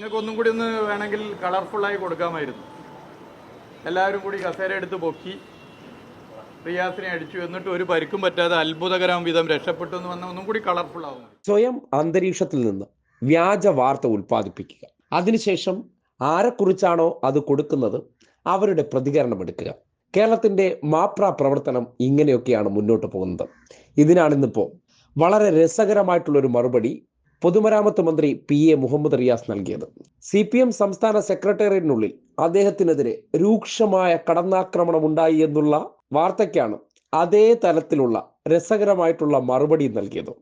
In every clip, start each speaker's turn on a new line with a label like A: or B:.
A: നിങ്ങൾക്ക് ഒന്നും കൂടി ഒന്ന് വേണമെങ്കിൽ കളർഫുള്ളായി കൊടുക്കാമായിരുന്നു. എല്ലാവരും കൂടി കസേര എടുത്ത് പൊക്കി റിയാസിനെ അടിച്ചു. എന്നിട്ട് ഒരു പരിക്കും പറ്റാതെ അത്ഭുതകരം വിധം രക്ഷപ്പെട്ടു എന്ന് വന്ന ഒന്നും കൂടി കളർഫുൾ ആവും
B: സ്വയം അന്തരീക്ഷത്തിൽ നിന്ന് വ്യാജ വാർത്ത ഉൽപ്പാദിപ്പിക്കുക. അതിനുശേഷം ആരെക്കുറിച്ചാണോ അത് കൊടുക്കുന്നത് അവരുടെ പ്രതികരണം എടുക്കുക. കേരളത്തിന്റെ മാപ്ര പ്രവർത്തനം ഇങ്ങനെയൊക്കെയാണ് മുന്നോട്ട് പോകുന്നത്. ഇതിനാണിന്നിപ്പോ വളരെ രസകരമായിട്ടുള്ള ഒരു മറുപടി പൊതുമരാമത്ത് മന്ത്രി പി എ മുഹമ്മദ് റിയാസ് നൽകിയത്. സി പി എം സംസ്ഥാന സെക്രട്ടേറിയറ്റിനുള്ളിൽ അദ്ദേഹത്തിനെതിരെ രൂക്ഷമായ കടന്നാക്രമണം ഉണ്ടായി എന്നുള്ള വാർത്തയ്ക്കാണ് അതേ തലത്തിലുള്ള രസകരമായിട്ടുള്ള മറുപടി നൽകിയത്.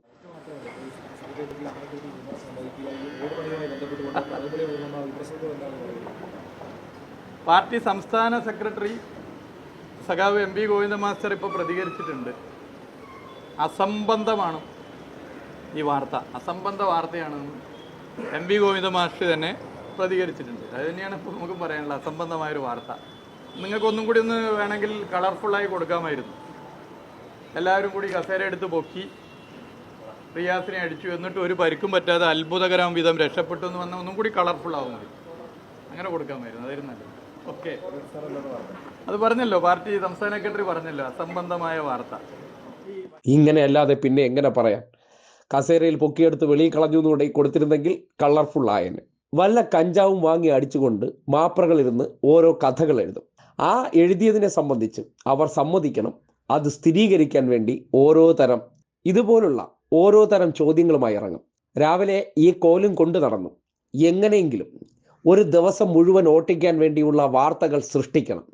A: പാർട്ടി സംസ്ഥാന സെക്രട്ടറി സഖാവ് എം പി ഗോവിന്ദ മാസ്റ്റർ ഇപ്പോൾ പ്രതികരിച്ചിട്ടുണ്ട്. അസംബന്ധമാണ്. ഈ വാർത്ത അസംബന്ധ വാർത്തയാണെന്ന് എം വി ഗോവിന്ദ മാഷ് തന്നെ പ്രതികരിച്ചിട്ടുണ്ട്. അത് തന്നെയാണ് ഇപ്പോൾ നമുക്ക് പറയാനുള്ളത് അസംബന്ധമായൊരു വാർത്ത. നിങ്ങൾക്കൊന്നും കൂടി ഒന്ന് വേണമെങ്കിൽ കളർഫുള്ളായി കൊടുക്കാമായിരുന്നു. എല്ലാവരും കൂടി കസേര എടുത്ത് പൊക്കി റിയാസിനെ അടിച്ചു. എന്നിട്ട് ഒരു പരിക്കും പറ്റാതെ അത്ഭുതകരം വിധം രക്ഷപ്പെട്ടു എന്ന് വന്നാൽ ഒന്നും കൂടി കളർഫുൾ ആവും. അങ്ങനെ കൊടുക്കാമായിരുന്നു. അതായിരുന്നു നല്ലത്. ഓക്കെ. അത് പറഞ്ഞല്ലോ പാർട്ടി സംസ്ഥാന സെക്രട്ടറി പറഞ്ഞല്ലോ അസംബന്ധമായ വാർത്ത.
B: ഇങ്ങനെ അല്ലാതെ പിന്നെ എങ്ങനെ പറയാം? കസേരയിൽ പൊക്കിയെടുത്ത് വെളിയിൽ കളഞ്ഞു എന്നൂടെ കൊടുത്തിരുന്നെങ്കിൽ കളർഫുൾ ആയനെ. വല്ല കഞ്ചാവും വാങ്ങി അടിച്ചുകൊണ്ട് മാപ്രകളിരുന്ന് ഓരോ കഥകൾ എഴുതും. ആ എഴുതിയതിനെ സംബന്ധിച്ച് അവർ സമ്മതിക്കണം അത് സ്ഥിരീകരിക്കാൻ വേണ്ടി ഓരോ തരം ഇതുപോലുള്ള ഓരോ തരം ചോദ്യങ്ങളുമായി ഇറങ്ങും. രാവിലെ ഈ കോലും കൊണ്ടു നടന്നു. എങ്ങനെയെങ്കിലും ഒരു ദിവസം മുഴുവൻ ഓട്ടിക്കാൻ വേണ്ടിയുള്ള വാർത്തകൾ സൃഷ്ടിക്കണം.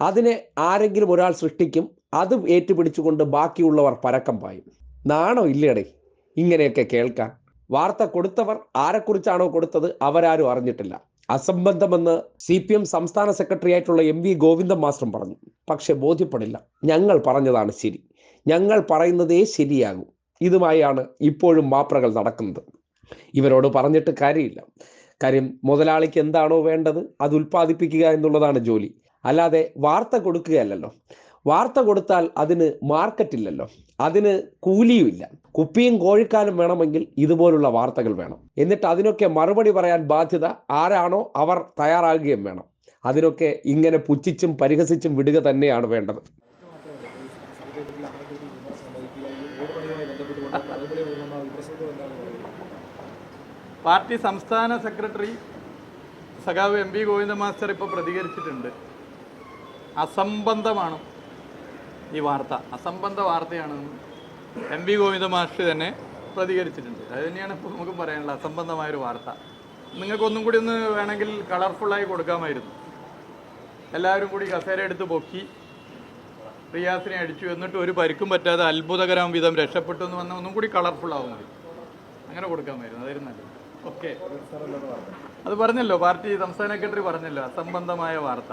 B: അതിനെ ആരെങ്കിലും ഒരാൾ സൃഷ്ടിക്കും അത് ഏറ്റുപിടിച്ചുകൊണ്ട് ബാക്കിയുള്ളവർ പരക്കം പായും. നാണോ ഇല്ലേടേ ഇങ്ങനെയൊക്കെ കേൾക്കാം. വാർത്ത കൊടുത്തവർ ആരെക്കുറിച്ചാണോ കൊടുത്തത് അവരാരും അറിഞ്ഞിട്ടില്ല. അസംബന്ധമെന്ന് സി പി എം സംസ്ഥാന സെക്രട്ടറി ആയിട്ടുള്ള എം വി ഗോവിന്ദൻ മാസ്റ്റർ പറഞ്ഞു. പക്ഷെ ബോധ്യപ്പെടില്ല. ഞങ്ങൾ പറഞ്ഞതാണ് ശരി. ഞങ്ങൾ പറയുന്നതേ ശരിയാകും. ഇതുമായാണ് ഇപ്പോഴും മാപ്രകൾ നടക്കുന്നത്. ഇവരോട് പറഞ്ഞിട്ട് കാര്യമില്ല. കാര്യം മുതലാളിക്ക് എന്താണോ വേണ്ടത് അത് ഉൽപ്പാദിപ്പിക്കുക എന്നുള്ളതാണ് ജോലി. അല്ലാതെ വാർത്ത കൊടുക്കുകയല്ലല്ലോ. വാർത്ത കൊടുത്താൽ അതിന് മാർക്കറ്റ് ഇല്ലല്ലോ അതിന് കൂലിയുമില്ല. കുപ്പിയും കോഴിക്കാലും വേണമെങ്കിൽ ഇതുപോലുള്ള വാർത്തകൾ വേണം. എന്നിട്ട് അതിനൊക്കെ മറുപടി പറയാൻ ബാധ്യത ആരാണോ അവർ തയ്യാറാകുകയും വേണം. അതിനൊക്കെ ഇങ്ങനെ പുച്ഛിച്ചും പരിഹസിച്ചും വിടുക തന്നെയാണ് വേണ്ടത്.
A: പാർട്ടി സംസ്ഥാന സെക്രട്ടറി സഖാവ് എം പി ഗോവിന്ദ മാസ്റ്റർ ഇപ്പോൾ പ്രതികരിച്ചിട്ടുണ്ട്. അസംബന്ധമാണ്. ഈ വാർത്ത അസംബന്ധ വാർത്തയാണെന്നും എം വി ഗോവിന്ദ മാഷ് തന്നെ പ്രതികരിച്ചിട്ടുണ്ട്. അത് തന്നെയാണ് ഇപ്പോൾ നമുക്ക് പറയാനുള്ള അസംബന്ധമായൊരു വാർത്ത. നിങ്ങൾക്കൊന്നും കൂടി ഒന്ന് വേണമെങ്കിൽ കളർഫുള്ളായി കൊടുക്കാമായിരുന്നു. എല്ലാവരും കൂടി കസേര എടുത്ത് പൊക്കി റിയാസിനെ അടിച്ചു എന്നിട്ട് ഒരു പരിക്കും പറ്റാതെ അത്ഭുതകരം വിധം രക്ഷപ്പെട്ടു എന്ന് വന്ന ഒന്നും കൂടി കളർഫുൾ ആവും മതി അങ്ങനെ കൊടുക്കാമായിരുന്നു അതായിരുന്നു നല്ലത്. ഓക്കെ. അത് പറഞ്ഞല്ലോ പാർട്ടി സംസ്ഥാന സെക്രട്ടറി പറഞ്ഞല്ലോ അസംബന്ധമായ വാർത്ത.